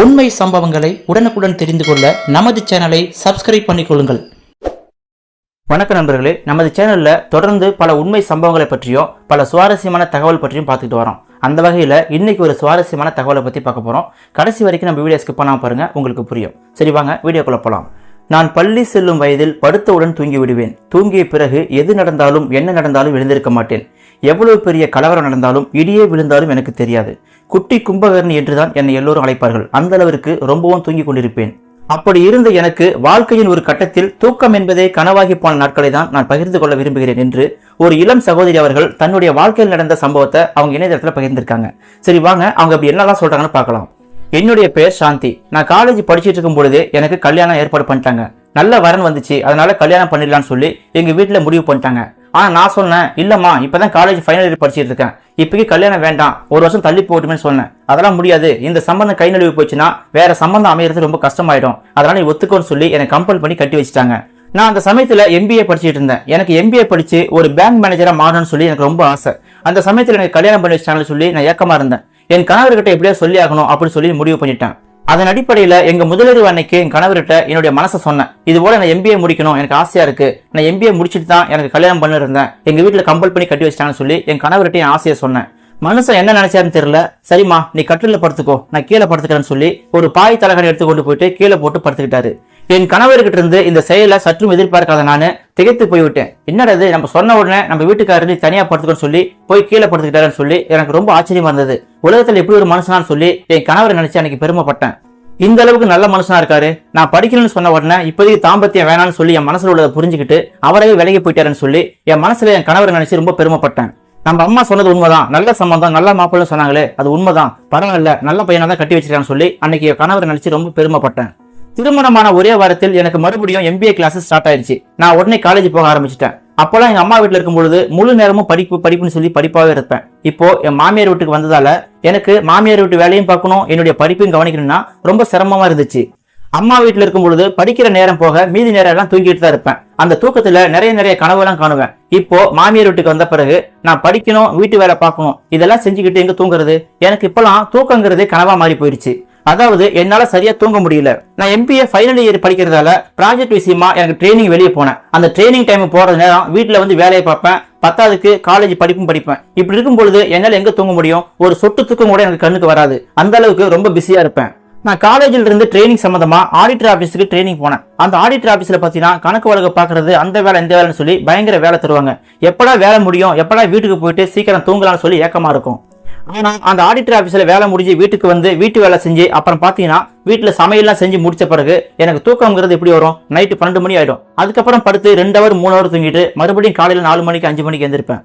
உண்மை சம்பவங்களை உடனுக்குடன் தெரிந்து கொள்ள நமது சேனலை சப்ஸ்கிரைப் பண்ணிக்கொள்ளுங்கள் வணக்கம் நண்பர்களே. நமது சேனலில் தொடர்ந்து பல உண்மை சம்பவங்களை பற்றியும் பல சுவாரஸ்யமான தகவல் பற்றியும் பார்த்துட்டு வரோம். அந்த வகையில் இன்னைக்கு ஒரு சுவாரஸ்யமான தகவலை பற்றி பார்க்க போகிறோம் கடைசி வரைக்கும் நம்ம வீடியோ ஸ்கிப் பண்ணாமல் பாருங்கள் உங்களுக்கு புரியும். சரி வாங்க வீடியோக்குள்ளே போகலாம் நான் பள்ளி செல்லும் வயதில் படுத்தவுடன் தூங்கி விடுவேன் தூங்கிய பிறகு எது நடந்தாலும் என்ன நடந்தாலும் எழுந்திருக்க மாட்டேன். எவ்வளவு பெரிய கலவரம் நடந்தாலும் இடியே விழுந்தாலும் எனக்கு தெரியாது. குட்டி கும்பகர்ணி என்றுதான் என்னை எல்லோரும் அழைப்பார்கள். அந்த அளவிற்கு ரொம்பவும் தூங்கிக் கொண்டிருப்பேன். அப்படி இருந்த எனக்கு வாழ்க்கையின் ஒரு கட்டத்தில் தூக்கம் என்பதே கனவாகி போன நாட்களை தான் நான் பகிர்ந்து கொள்ள விரும்புகிறேன் என்று ஒரு இளம் சகோதரி அவர்கள் தன்னுடைய வாழ்க்கையில் நடந்த சம்பவத்தை அவங்க இணையதளத்தில் பகிர்ந்திருக்காங்க. சரி வாங்க. அவங்க அப்படி என்னெல்லாம் சொல்றாங்கன்னு பார்க்கலாம். என்னுடைய பெயர் சாந்தி. நான் காலேஜ் படிச்சுட்டு இருக்கும் பொழுதே எனக்கு கல்யாணம் ஏற்பாடு பண்ணிட்டாங்க. நல்ல வரன் வந்துச்சு. அதனால கல்யாணம் பண்ணிடலான்னு சொல்லி எங்க வீட்டில் முடிவு பண்ணிட்டாங்க. ஆனால் நான் சொன்னேன் இல்லைம்மா இப்போ தான் காலேஜ் ஃபைனல் இயர் படிச்சுட்டு இருக்கேன். இப்போக்கி கல்யாணம் வேண்டாம். ஒரு வருஷம் தள்ளி போட்டுமே சொன்னேன். அதெல்லாம் முடியாது. இந்த சம்பந்தம் கை நழுவி போச்சுன்னா வேற சம்பந்தம் அமையிறது ரொம்ப கஷ்டமாயிடும். அதனால நீ ஒத்துக்கோன்னு சொல்லி என்னை கம்பல் பண்ணி கட்டி வச்சுட்டாங்க. நான் அந்த சமயத்தில் எம்பிஏ படிச்சுட்டு இருந்தேன். எனக்கு எம்பிஏ படித்து ஒரு பேங்க் மேனேஜராக மாறணும்னு சொல்லி எனக்கு ரொம்ப ஆசை. அந்த சமயத்தில் எனக்கு கல்யாணம் பண்ணி வச்சிட்டாங்கன்னு சொல்லி நான் ஏக்கமாக இருந்தேன். என் கணவர்கிட்ட எப்படியோ சொல்லி ஆகணும் அப்படின்னு சொல்லி முடிவு பண்ணிட்டேன். அதன் அடிப்படையில எங்க முதலீடு அன்னைக்கு என் கணவர்கிட்ட என்னுடைய மனசை சொன்னேன். இது போல நான் எம்பிஏ முடிக்கணும். எனக்கு ஆசையா இருக்கு. நான் எம்பிஏ முடிச்சிட்டு தான் எனக்கு கல்யாணம் பண்ணிருந்தேன் எங்க வீட்டுல கம்பல் பண்ணி கட்டி வச்சிட்டான்னு சொல்லி என் கணவர்கிட்ட என் ஆசையை சொன்னேன். மனுஷன் என்ன நினைச்சாருன்னு தெரியல. சரிம்மா நீ கட்டில படுத்துக்கோ. நான் கீழே படுத்துக்கிறேன்னு சொல்லி ஒரு பாய் தலகணி எடுத்து கொண்டு போயிட்டு கீழே போட்டு படுத்துக்கிட்டாரு. என் கணவர்கிட்ட இருந்து இந்த செயலை சற்றும் எதிர்பார்க்காத நான் திகைத்து போய்விட்டேன். என்னடது நம்ம சொன்ன உடனே நம்ம வீட்டுக்காரரு தனியா படுத்துக்கோன்னு சொல்லி போய் கீழே படுத்துக்கிட்டாருன்னு சொல்லி எனக்கு ரொம்ப ஆச்சரியமா இருந்தது உலகத்துல எப்படி ஒரு மனுஷனான்னு சொல்லி என் கணவரை நினைச்சு அன்னைக்கு பெருமைப்பட்டேன். இந்த அளவுக்கு நல்ல மனுஷனா இருக்காரு. நான் படிக்கணும்னு சொன்ன உடனே இப்போதைக்கு தாம்பத்தியம் வேணாம்னு சொல்லி என் மனசுல உள்ளதை புரிஞ்சுக்கிட்டு அவரே விலகி போயிட்டாருன்னு சொல்லி என் மனசுல என் கணவரை நினைச்சு ரொம்ப பெருமைப்பட்டேன். நம்ம அம்மா சொன்னது உண்மைதான். நல்ல சம்பந்தம் நல்ல மாப்பிள்ளை சொன்னாங்களே அது உண்மைதான். பரவாயில்ல நல்ல பையனை தான் கட்டி வச்சிருக்கான்னு சொல்லி அன்னைக்கு கணவரை நினைச்சு ரொம்ப பெருமைப்பட்டேன். திருமணமான ஒரே வாரத்தில் எனக்கு மறுபடியும் எம்பிஏ கிளாஸ் ஸ்டார்ட் ஆயிருச்சு. நான் உடனே காலேஜ் போக ஆரம்பிச்சிட்டேன். அப்போலாம் எங்க அம்மா வீட்டில் இருக்கும் பொழுது முழு நேரமும் படிப்பு படிப்புன்னு சொல்லி படிப்பாகவே இருப்பேன். இப்போ என் மாமியார் வீட்டுக்கு வந்ததால எனக்கு மாமியார் வீட்டு வேலையும் பார்க்கணும் என்னுடைய படிப்பையும் கவனிக்கணும்னா ரொம்ப சிரமமா இருந்துச்சு. அம்மா வீட்டில் இருக்கும் பொழுது படிக்கிற நேரம் போக மீதி நேரம் எல்லாம் தூங்கிட்டு தான் இருப்பேன். அந்த தூக்கத்துல நிறைய நிறைய கனவுலாம் காணுவேன். இப்போ மாமியார் வீட்டுக்கு வந்த பிறகு நான் படிக்கணும் வீட்டு வேலை பார்க்கணும் இதெல்லாம் செஞ்சுக்கிட்டு எங்க தூங்குறது? எனக்கு இப்பெல்லாம் தூக்கங்கிறதே கனவா மாறி போயிடுச்சு அதாவது என்னால சரியா தூங்க முடியல. நான் எம்பிஏ ஃபைனல் இயர் படிக்கிறதால ப்ராஜெக்ட் விஷயமா எனக்கு ட்ரைனிங் வெளியே போனேன். அந்த ட்ரைனிங் டைம் போற நேரம் வீட்டுல வந்து வேலையை பார்ப்பேன். பத்தாவதுக்கு காலேஜ் படிப்பும் படிப்பேன். இப்படி இருக்கும் பொழுது என்னால எங்க தூங்க முடியும்? ஒரு சொட்டு தூக்கம் கூட எனக்கு கண்ணுக்கு வராது. அந்த அளவுக்கு ரொம்ப பிஸியா இருப்பேன். நான் காலேஜில் இருந்து ட்ரைனிங் சம்மந்தமா ஆடிட்டர் ஆஃபீஸுக்கு ட்ரைனிங் போனேன். அந்த ஆடிட்டர் ஆஃபீஸில் பார்த்தீங்கன்னா கணக்கு வழக்கு பார்க்கறது அந்த வேலை இந்த வேலைன்னு சொல்லி பயங்கர வேலை தருவாங்க. எப்படா வேலை முடியும்? எப்படா வீட்டுக்கு போயிட்டு சீக்கிரம் தூங்கலாம்னு சொல்லி ஏக்கமாக இருக்கும். ஆனால் அந்த ஆடிட்டர் ஆஃபீஸில் வேலை முடிஞ்சு வீட்டுக்கு வந்து வீட்டு வேலை செஞ்சு அப்புறம் பார்த்தீங்கன்னா வீட்டில் சமையல்லாம் செஞ்சு முடிச்ச பிறகு எனக்கு தூக்கம்ங்கிறது எப்படி வரும்? நைட்டு பன்னெண்டு மணி ஆகிடும் அதுக்கப்புறம் படுத்து ரெண்டு ஹவர் மூணு ஹவர் தூங்கிட்டு மறுபடியும் காலையில் நாலு மணிக்கு அஞ்சு மணிக்கு எழுந்திருப்பேன்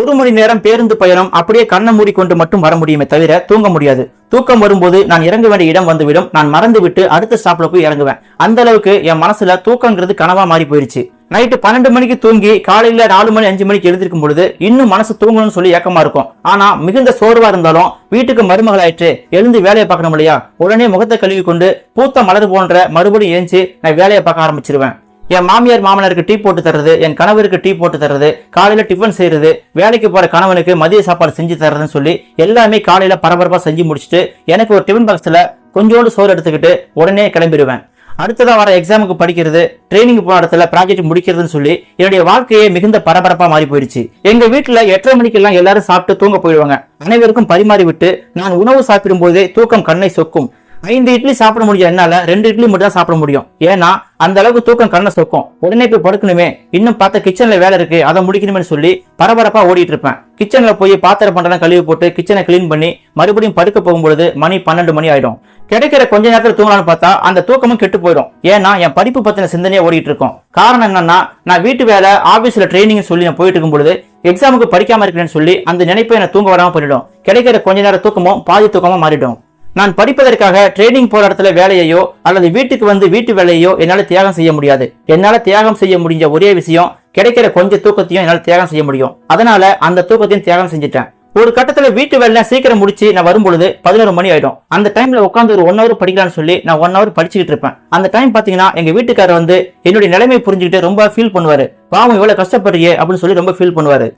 ஒரு மணி நேரம் பேருந்து பயணம் அப்படியே கண்ணை மூடிக்கொண்டு மட்டும் வர முடியுமே தவிர தூங்க முடியாது. தூக்கம் வரும்போது நான் இறங்க வேண்டிய இடம் வந்துவிடும். நான் மறந்து விட்டு அடுத்த ஸ்டாப்ல போய் இறங்குவேன். அந்த அளவுக்கு என் மனசுல தூக்கங்கிறது கனவா மாறி போயிருச்சு. நைட்டு பன்னெண்டு மணிக்கு தூங்கி காலையில நாலு மணி அஞ்சு மணிக்கு எழுந்திருக்கும் பொழுது இன்னும் மனசு தூங்கணும்னு சொல்லி ஏக்கமா இருக்கும். ஆனா மிகுந்த சோர்வா இருந்தாலும் வீட்டுக்கு மருமகள் ஆயிற்று எழுந்து வேலையை பார்க்கணும் இல்லையா? உடனே முகத்தை கழுவி கொண்டு பூத்த மலர் போன்ற மறுபடியும் ஏஞ்சி நான் வேலையை பார்க்க ஆரம்பிச்சிருவேன். என் மாமியார் மாமனாருக்கு டீ போட்டு தர்றது என் கணவருக்கு டீ போட்டு தர்றது காலையில டிஃபன் செய்யறது வேலைக்கு போற கணவனுக்கு மதிய சாப்பாடு செஞ்சு தர்றதுன்னு சொல்லி எல்லாமே காலையில பரபரப்பா செஞ்சு முடிச்சுட்டு எனக்கு ஒரு டிஃபன் பாக்ஸ்ல கொஞ்சோண்டு சோறு எடுத்துக்கிட்டு உடனே கிளம்பிடுவேன். அடுத்ததாக வர எக்ஸாமுக்கு படிக்கிறது ட்ரைனிங் போன இடத்துல ப்ராஜெக்ட் முடிக்கிறதுன்னு சொல்லி என்னுடைய வாழ்க்கையே மிகுந்த பரபரப்பாக மாறி போயிடுச்சு. எங்கள் வீட்டில் எட்டரை மணிக்கெல்லாம் எல்லாரும் சாப்பிட்டு தூங்க போயிடுவாங்க. அனைவருக்கும் பரிமாறி விட்டு நான் உணவு சாப்பிடும் போதே தூக்கம் கண்ணை சொக்கும். ஐந்து இட்லி சாப்பிட முடியும் என்னால ரெண்டு இட்லி மட்டும் தான் சாப்பிட முடியும். ஏன்னா அந்த அளவுக்கு தூக்கம் கண்ணை சொக்கும். உடனே போய் படுக்கணுமே. இன்னும் பார்த்த கிச்சன்ல வேலை இருக்கு அதை முடிக்கணும்னு சொல்லி பரபரப்பா ஓடிட்டு இருப்பேன் கிச்சன்ல போய் பாத்திரம் பண்டெல்லாம் கழுவி போட்டு கிச்சனை கிளீன் பண்ணி மறுபடியும் படுக்க போகும்பொழுது மணி பன்னெண்டு மணி ஆயிடும். கிடைக்கிற கொஞ்ச நேரத்தில் தூங்கலாம்னு பார்த்தா அந்த தூக்கமும் கெட்டு போயிடும். ஏன்னா என் படிப்பு பத்தின சிந்தனையே ஓடிட்டு இருக்கும் காரணம் என்னன்னா நான் வீட்டு வேலை ஆபீஸ்ல ட்ரைனிங் சொல்லி நான் போயிட்டு இருக்கும் பொழுது எக்ஸாமுக்கு படிக்காம இருக்கிறேன்னு சொல்லி அந்த நினைப்பை என்ன தூங்க வராம பண்ணிடும் கிடைக்கிற கொஞ்ச நேரம் தூக்கமும் பாதி தூக்கமும் மாறிடும். நான் படிப்பதற்காக ட்ரைனிங் போற இடத்துல வேலையையோ அல்லது வீட்டுக்கு வந்து வீட்டு வேலையோ என்னால தியாகம் செய்ய முடியாது. என்னால தியாகம் செய்ய முடிஞ்ச ஒரே விஷயம் கிடைக்கிற கொஞ்ச தூக்கத்தையும் என்னால தியாகம் செய்ய முடியும். அதனால அந்த தூக்கத்தையும் தியாகம் செஞ்சுட்டேன். ஒரு கட்டத்துல வீட்டு வேலை சீக்கிரம் முடிச்சு நான் வரும்பொழுது பதினோரு மணி ஆயிடும். அந்த டைம்ல உட்காந்து ஒரு ஒன் ஹவர் படிக்கலாம்னு சொல்லி நான் ஒன் ஹவர் படிச்சுக்கிட்டு இருப்பேன். அந்த டைம் பாத்தீங்கன்னா எங்க வீட்டுக்காரர் வந்து என்னுடைய நிலைமை புரிஞ்சுக்கிட்டு ரொம்ப ஃபீல் பண்ணுவாரு. பாவம் இவ்வளவு கஷ்டப்படுறியே அப்படின்னு சொல்லி ரொம்ப ஃபீல் பண்ணுவாரு.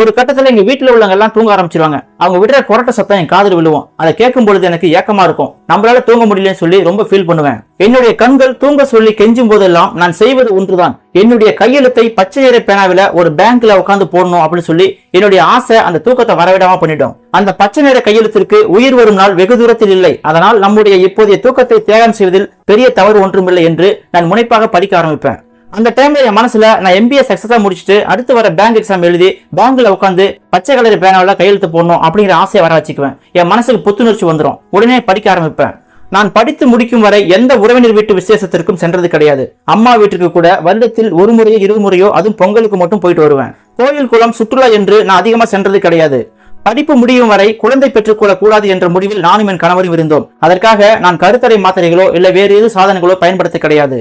ஒரு கட்டத்துல எங்க வீட்டுல உள்ளவங்க எல்லாம் தூங்க ஆரம்பிச்சிருவாங்க. அவங்க விடுற கொரட்ட சத்தம் என் காதல் விழுவோம். அதை கேட்கும் பொழுது எனக்கு ஏக்கமா இருக்கும். நம்மளால தூங்க முடியலன்னு சொல்லி ரொம்ப ஃபீல் பண்ணுவேன். என்னுடைய கண்கள் தூங்க சொல்லி கெஞ்சும் போதெல்லாம் நான் செய்வது ஒன்றுதான். என்னுடைய கையெழுத்தை பச்சை நிற பேனாவில ஒரு பேங்க்ல உட்காந்து போடணும் அப்படின்னு சொல்லி என்னுடைய ஆசை அந்த தூக்கத்தை வரவிடாம பண்ணிட்டோம். அந்த பச்சை நிற கையெழுத்திற்கு உயிர் வரும் நாள் வெகு தூரத்தில் இல்லை. அதனால் நம்முடைய இப்போதைய தூக்கத்தை தியாகம் செய்வதில் பெரிய தவறு ஒன்றுமில்லை என்று நான் முனைப்பாக படிக்க ஆரம்பிப்பேன். அந்த டைம்ல என் மனசுல நான் எம்பிஏ சக்சஸா முடிச்சுட்டு அடுத்து வர பேங்க் எக்ஸாம் எழுதி பேங்க்ல உட்காந்து பச்சை கலர் பேனாவில் கையெழுத்து போடணும் அப்படிங்கிற ஆசையை வர வச்சுக்குவேன். என் மனசுக்கு புத்துணர்ச்சி வந்துடும் உடனே படிக்க ஆரம்பிப்பேன். நான் படித்து முடிக்கும் வரை எந்த உறவினர் வீட்டு விசேஷத்திற்கும் சென்றது கிடையாது. அம்மா வீட்டுக்கு கூட வருடத்தில் ஒரு முறையோ இரு முறையோ அதுவும் பொங்கலுக்கு மட்டும் போயிட்டு வருவேன். கோயில் குளம் சுற்றுலா என்று நான் அதிகமாக சென்றது கிடையாது. படிப்பு முடியும் வரை குழந்தை பெற்றுக்கொள்ள கூடாது என்ற முடிவில் நானும் என் கணவரும் இருந்தோம். அதற்காக நான் கருத்தடை மாத்திரைகளோ இல்லை வேறு எது சாதனங்களோ பயன்படுத்த கிடையாது.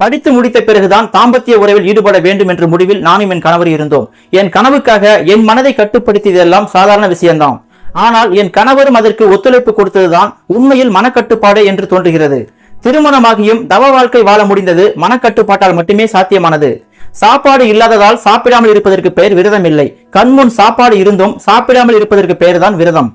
படித்து முடித்த பிறகுதான் தாம்பத்திய உறவில் ஈடுபட வேண்டும் என்ற முடிவில் நானும் என் கணவர் இருந்தோம். என் கனவுக்காக என் மனதை கட்டுப்படுத்தியதெல்லாம் சாதாரண விஷயம்தான். ஆனால் என் கணவரும் அதற்கு ஒத்துழைப்பு கொடுத்ததுதான் உண்மையில் மனக்கட்டுப்பாடு என்று தோன்றுகிறது. திருமணமாகியும் தவ வாழ்க்கை வாழ முடிந்தது மனக்கட்டுப்பாட்டால் மட்டுமே சாத்தியமானது. சாப்பாடு இல்லாததால் சாப்பிடாமல் இருப்பதற்கு பெயர் விரதம் இல்லை. கண்முன் சாப்பாடு இருந்தும் சாப்பிடாமல் இருப்பதற்கு பெயர் தான் விரதம்.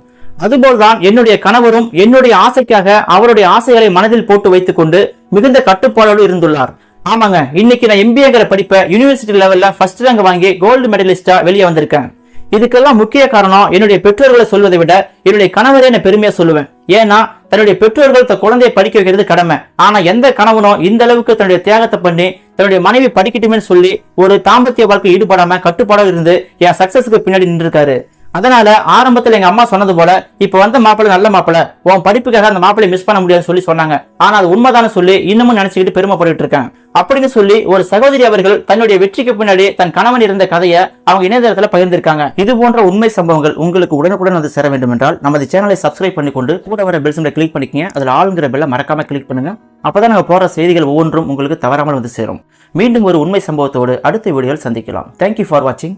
அதுபோல்தான் என்னுடைய கணவரும் என்னுடைய ஆசைக்காக அவருடைய ஆசைகளை மனதில் போட்டு வைத்துக் கொண்டு மிகுந்த கட்டுப்பாடோடு இருந்துள்ளார். ஆமாங்க இன்னைக்கு நான் எம்பிஏங்கிற படிப்பை யூனிவர்சிட்டி லெவல்ல ஃபர்ஸ்ட் ரேங்க் வாங்கி கோல்டு மெடலிஸ்டா வெளியே வந்திருக்கேன். இதுக்கெல்லாம் முக்கிய காரணம் என்னுடைய பெற்றோர்களை சொல்வதை விட என்னுடைய கணவரே நான் பெருமையா சொல்லுவேன். ஏன்னா தன்னுடைய பெற்றோர்கள் தன் குழந்தையை படிக்க வைக்கிறது கடமை. ஆனா எந்த கணவனும் இந்த அளவுக்கு தன்னுடைய தியாகத்தை பண்ணி தன்னுடைய மனைவி படிக்கட்டுமேன்னு சொல்லி ஒரு தாம்பத்திய வாழ்க்கை ஈடுபடாம கட்டுப்பாடாக இருந்து என் சக்சஸ்க்கு பின்னாடி நின்றுருக்காரு. அதனால ஆரம்பத்தில் எங்க அம்மா சொன்னது போல இப்ப வந்த மாப்பிள்ளை நல்ல மாப்பிள்ளை. உன் படிப்புக்காக அந்த மாப்பிள்ளை மிஸ் பண்ண முடியாதுன்னு சொல்லி சொன்னாங்க. ஆனா அது உண்மைதானு சொல்லி இன்னமும் நினைச்சுக்கிட்டு பெருமைப்பட்டு இருக்கேன் அப்படின்னு சொல்லி ஒரு சகோதரி அவர்கள் தன்னுடைய வெற்றிக்கு பின்னாடி தன் கணவன் இருந்த கதையை அவங்க இணையதளத்துல பகிர்ந்திருக்காங்க. இது போன்ற உண்மை சம்பவங்கள் உங்களுக்கு உடனுக்குடன் வந்து சேர வேண்டும் என்றால் நமது சேனலை சப்ஸ்கிரைப் பண்ணிக்கொண்டு கூட வர பெல் சிம்ல கிளிக் பண்ணிக்கங்க. அதுல ஆளுங்கிற பெல்ல மறக்காம கிளிக் பண்ணுங்க. அப்பதான் நாங்க போற செய்திகள் ஒவ்வொன்றும் உங்களுக்கு தவறாமல் வந்து சேரும். மீண்டும் ஒரு உண்மை சம்பவத்தோடு அடுத்த வீடியோவில் சந்திக்கலாம். தேங்க்யூ ஃபார் வாட்சிங்